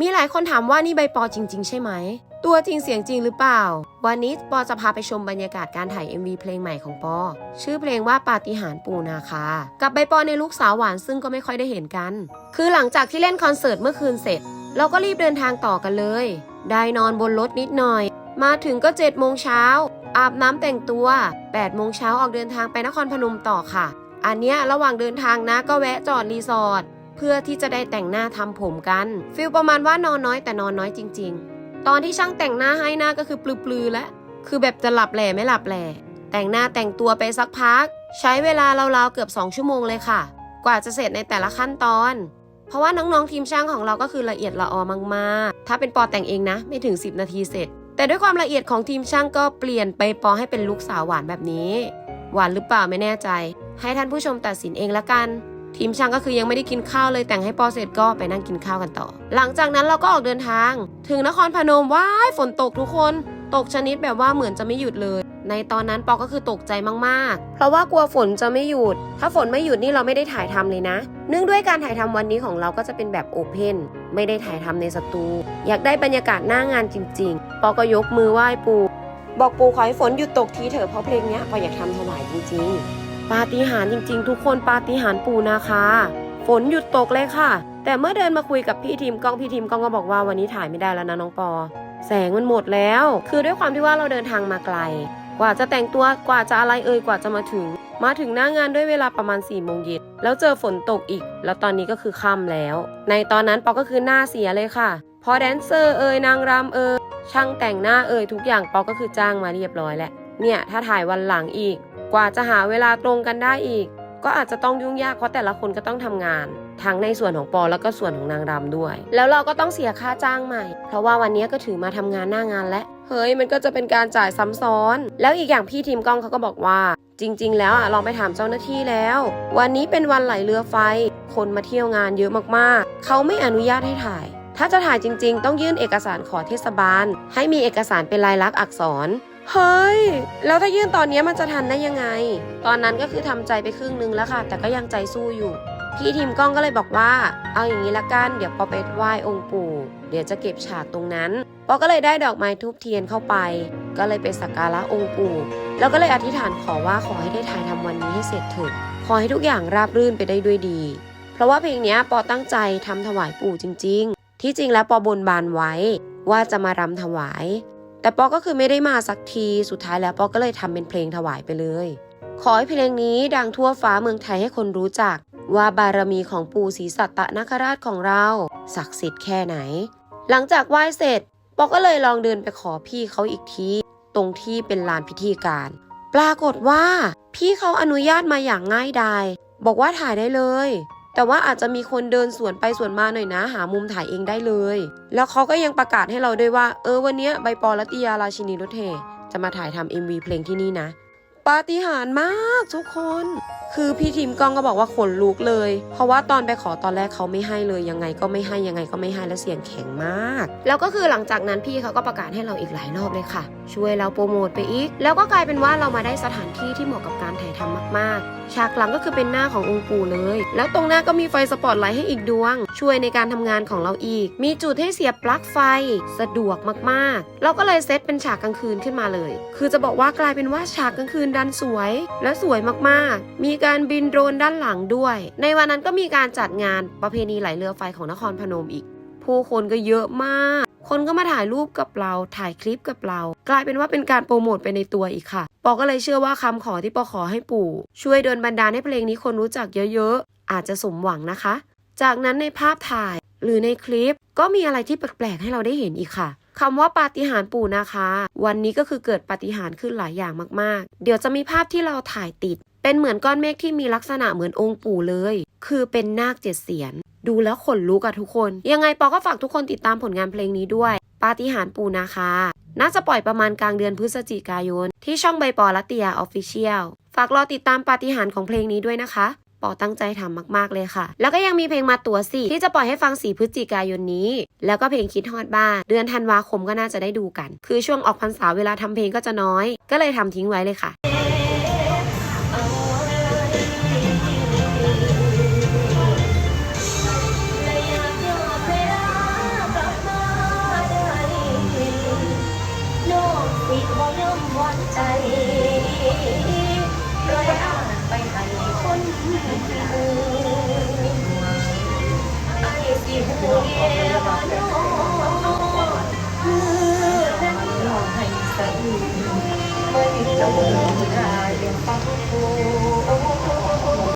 มีหลายคนถามว่านี่ใบปอจริง ๆ ใช่ไหม ตัวจริงเสียงจริงหรือเปล่า วันนี้ปอจะพาไปชมบรรยากาศการถ่าย MV เพลงใหม่ของปอ ชื่อเพลงว่าปาฏิหาริย์ปูนาคา กับใบปอในลูกสาวหวานซึ่งก็ไม่ค่อยได้เห็นกัน คือหลังจากที่เล่นคอนเสิร์ตเมื่อคืนเสร็จ เราก็รีบเดินทางต่อกันเลย ได้นอนบนรถนิดหน่อย มาถึงก็7โมงเช้าอาบน้ำแต่งตัว8โมงเช้าออกเดินทางไปนครพนมต่อค่ะ อันเนี้ยระหว่างเดินทางนะก็แวะจอดรีสอร์ท พื่อที่จะได้แต่งหน้าทำผมกัน ฟิลประมาณว่านอนน้อยแต่นอนน้อยจริง ๆ ตอนที่ช่างแต่งหน้าให้หน้าก็คือปลือๆแล้วคือแบบจะหลับแหล่ไม่หลับแหล่แต่งหน้าแต่งตัวไปสักพัก ใช้เวลาราวๆเกือบ 2 ชั่วโมงเลยค่ะ กว่าจะเสร็จในแต่ละขั้นตอน เพราะว่าน้องๆทีมช่างของเราก็คือละเอียดละออมากๆ ถ้าเป็นปอแต่งเองนะ ไม่ถึง 10 นาทีเสร็จ แต่ด้วยความละเอียดของทีมช่างก็เปลี่ยนไปปอให้เป็นลูกสาวหวานแบบนี้ หวานหรือเปล่าไม่แน่ใจ ให้ท่านผู้ชมตัดสินเองละกัน ทีมช่างก็คือยังไม่ได้กินข้าวเลยแต่งให้ปอเสร็จก็ไปนั่งกินข้าวกันต่อ หลังจากนั้นเราก็ออกเดินทาง ถึงนครพนมว้ายฝนตกทุกคน ตกชนิดแบบว่าเหมือนจะไม่หยุดเลย ในตอนนั้นปอก็คือตกใจมากๆ เพราะว่ากลัวฝนจะไม่หยุด ถ้าฝนไม่หยุดนี่เราไม่ได้ถ่ายทำเลยนะ เนื่องด้วยการถ่ายทำวันนี้ของเราก็จะเป็นแบบโอเพนไม่ได้ถ่ายทำในสตู อยากได้บรรยากาศหน้างานจริง ๆ ปอก็ยกมือไหว้ปู บอกปูขอให้ฝนหยุดตกทีเถอะเพราะเพลงนี้ปออยากทำถวายจริง ๆ ปาฏิหาริย์จริงๆ ทุกคนปาฏิหาริย์ปู่นะคะฝนหยุดตกเลยค่ะ แต่เมื่อเดินมาคุยกับพี่ทีมกล้องพี่ทีมกล้องก็บอกว่าวันนี้ถ่ายไม่ได้แล้วนะน้องปอ แสงมันหมดแล้ว คือด้วยความที่ว่าเราเดินทางมาไกล กว่าจะแต่งตัวกว่าจะอะไรเอ่ยกว่าจะมาถึง มาถึงหน้างานด้วยเวลาประมาณ4ี่โมงเย็นแล้วเจอฝนตกอีก แล้วตอนนี้ก็คือค่ำแล้ว ในตอนนั้นปอก็คือหน้าเสียเลยค่ะ พอแดนเซอร์เอ่ยนางรำเอ่ยช่างแต่งหน้าเอ่ยทุกอย่างปอก็คือจ้างมาเรียบร้อยแล้วเนี่ยถ้าถ่ายวันหลังอีก กว่าจะหาเวลาตรงกันได้อีก ก็อาจจะต้องยุ่งยากเพราะแต่ละคนก็ต้องทำงาน ทั้งในส่วนของปอแล้วก็ส่วนของนางรำด้วย แล้วเราก็ต้องเสียค่าจ้างใหม่ เพราะว่าวันนี้ก็ถือมาทำงานหน้างานและเฮ้ยมันก็จะเป็นการจ่ายซ้ำซ้อน แล้วอีกอย่างพี่ทีมกล้องเขาก็บอกว่า จริง ๆ แล้วอะลองไปถามเจ้าหน้าที่แล้ว วันนี้เป็นวันไหลเรือไฟ คนมาเที่ยวงานเยอะมากๆ เขาไม่อนุญาตให้ถ่ายถ้าจะถ่ายจริง ๆ ต้องยื่นเอกสารขอเทศบาล ให้มีเอกสารเป็นลายลักษณ์อักษร เฮ้ย แล้วถ้ายื่นตอนนี้มันจะทันได้ยังไง ตอนนั้นก็คือทำใจไปครึ่งนึงแล้วค่ะ แต่ก็ยังใจสู้อยู่ พี่ทีมกล้องก็เลยบอกว่า เอาอย่างนี้ละกัน เดี๋ยวปอไปไหว้องค์ปู่ เดี๋ยวจะเก็บฉากตรงนั้น ปอก็เลยได้ดอกไม้ทูบเทียนเข้าไป ก็เลยไปสักการะองค์ปู่ แล้วก็เลยอธิษฐานขอว่าขอให้ได้ถ่ายทำวันนี้ให้เสร็จเถิดขอให้ทุกอย่างราบรื่นไปได้ด้วยดี เพราะว่าเพลงเนี้ยปอตั้งใจทำถวายปู่จริง ๆ ที่จริงแล้วปอบนบานไว้ว่าจะมารำถวาย แต่ปอก็คือไม่ได้มาสักที สุดท้ายแล้วปอก็เลยทำเป็นเพลงถวายไปเลย ขอให้เพลงนี้ดังทั่วฟ้าเมืองไทยให้คนรู้จัก ว่าบารมีของปู่ศรีสัตตนคราชของเรา ศักดิ์สิทธิ์แค่ไหน หลังจากไหว้เสร็จปอก็เลยลองเดินไปขอพี่เขาอีกที ตรงที่เป็นลานพิธีการ ปรากฏว่า พี่เขาอนุญาตมาอย่างง่ายดายบอกว่าถ่ายได้เลย แต่ว่าอาจจะมีคนเดินสวนไปสวนมาหน่อยนะ หามุมถ่ายเองได้เลย แล้วเขาก็ยังประกาศให้เราด้วยว่า เออวันนี้ใบปอรัตยาราชินีรถเทจะมาถ่ายทำ MV เพลงที่นี่นะ ปาฏิหาริย์มากทุกคน คือพี่ทีมกล้องก็บอกว่าขนลุกเลย เพราะว่าตอนไปขอตอนแรกเขาไม่ให้เลยยังไงก็ไม่ให้ยังไงก็ไม่ให้และเสียงแข็งมาก แล้วก็คือหลังจากนั้นพี่เขาก็ประกาศให้เราอีกหลายรอบเลยค่ะ ช่วยเราโปรโมทไปอีก แล้วก็กลายเป็นว่าเรามาได้สถานที่ที่เหมาะกับการถ่ายทำมากๆ ฉากหลังก็คือเป็นหน้าขององค์ปู่เลย แล้วตรงหน้าก็มีไฟสปอตไลท์ให้อีกดวง ช่วยในการทำงานของเราอีก มีจุดให้เสียบปลั๊กไฟสะดวกมากๆ เราก็เลยเซตเป็นฉากกลางคืนขึ้นมาเลย คือจะบอกว่ากลายเป็นว่าฉากกลางคืนดนสวยและสวยมากๆ มีการบินโดรนด้านหลังด้วย ในวันนั้นก็มีการจัดงานประเพณีไหลเรือไฟของนครพนมอีก ผู้คนก็เยอะมาก คนก็มาถ่ายรูปกับเราถ่ายคลิปกับเรา กลายเป็นว่าเป็นการโปรโมทไปในตัวอีกค่ะปอก็เลยเชื่อว่าคำขอที่ปอขอให้ปู่ ช่วยเดินบันดาลให้เพลงนี้คนรู้จักเยอะๆ อาจจะสมหวังนะคะ จากนั้นในภาพถ่ายหรือในคลิปก็มีอะไรที่แปลกๆให้เราได้เห็นอีกค่ะ คำว่าปาฏิหาริย์ปู่นะคะ วันนี้ก็คือเกิดปาฏิหาริย์ขึ้นหลายอย่างมากๆ เดี๋ยวจะมีภาพที่เราถ่ายติด เป็นเหมือนก้อนเมฆที่มีลักษณะเหมือนองค์ปู่เลย คือเป็นนาคเจ็ดเสียน ดูแล้วขนลุกอะทุกคน ยังไงปอก็ฝากทุกคนติดตามผลงานเพลงนี้ด้วย ปาฏิหาริย์ปู่นะคะ น่าจะปล่อยประมาณกลางเดือนพฤศจิกายน ที่ช่องใบปอรัตยาออฟฟิเชียล ฝากรอติดตามปาฏิหาริย์ของเพลงนี้ด้วยนะคะ ปอตั้งใจทำมาก ๆ เลยค่ะ แล้วก็ยังมีเพลงมาตัวสี่ที่จะปล่อยให้ฟังสี่พฤศจิกายนนี้ แล้วก็เพลงคิดฮอดบ้านเดือนธันวาคมก็น่าจะได้ดูกัน คือช่วงออกพรรษาเวลาทำเพลงก็จะน้อย ก็เลยทำทิ้งไว้เลยค่ะใจเลยอะ ไปให้คนอื่นไอ้สิหูเรว่าน้องมือนั้นน้อให้สะอื้นเมื่อถึงเราได้ฟังโท